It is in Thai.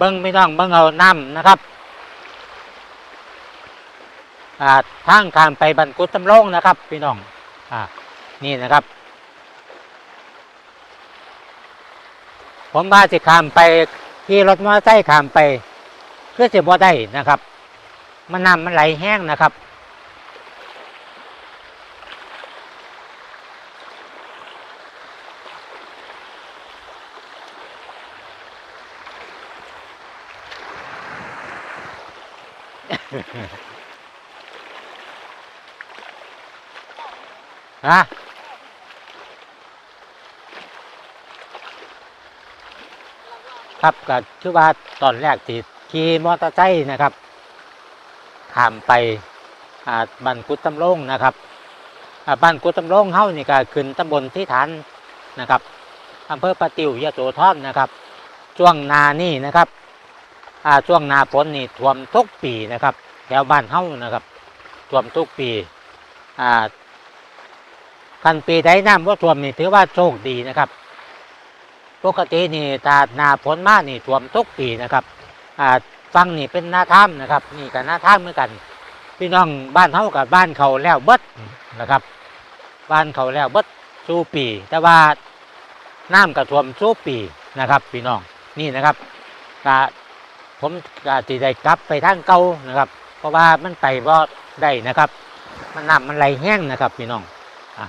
บิ้งไม่ต้องเบิ้งเอาน้ำนะครับอ่าทางทามไปบรรกุตำโลงนะครับ พี่น้องอนี่นะครับ ผมว่าจะขามไปขี่รถมอเตอร์ไซค์ขามไปเพื่อจะบ่ได้นะครับ มันน้ำมันไหลแห้งนะครับ ฮะครับก็คือว่าตอนแรกที่ขี่มอเตอร์ไซค์นะครับข้ามไปบ้านกุดตำลงนะครับบ้านกุดตำลงเฮ้านี่ก็ขึ้นตำบลที่ฐานนะครับอำเภอปะติวยะโสธรนะครับช่วงนานี่นะครับ ช่วงนาฝนนี่ท่วมทุกปีนะครับแถวบ้านเฮ้านะครับท่วมทุกปีอ่าคันปีใดน้ำว่าท่วมนี่ถือว่าโชคดีนะครับ ปกตินี่ตานาฝนมากนี่ท่วมทุกปีนะครับอ่าฟังนี่เป็นหน้าถ้ำนะครับ นี่กับหน้าถ้ำเหมือนกัน พี่น้องบ้านเฮากับบ้านเขาแล้วเบิดนะครับ บ้านเขาแล้วเบิดสู้ปี แต่ว่าน้ำกับท่วมสู้ปีนะครับ พี่น้องนี่นะครับกะ ผมกะตีได้กลับไปทางเก่านะครับ เพราะว่ามันไปบ่ได้นะครับ มันน้ำมันไหลแห้งนะครับพี่น้องอะ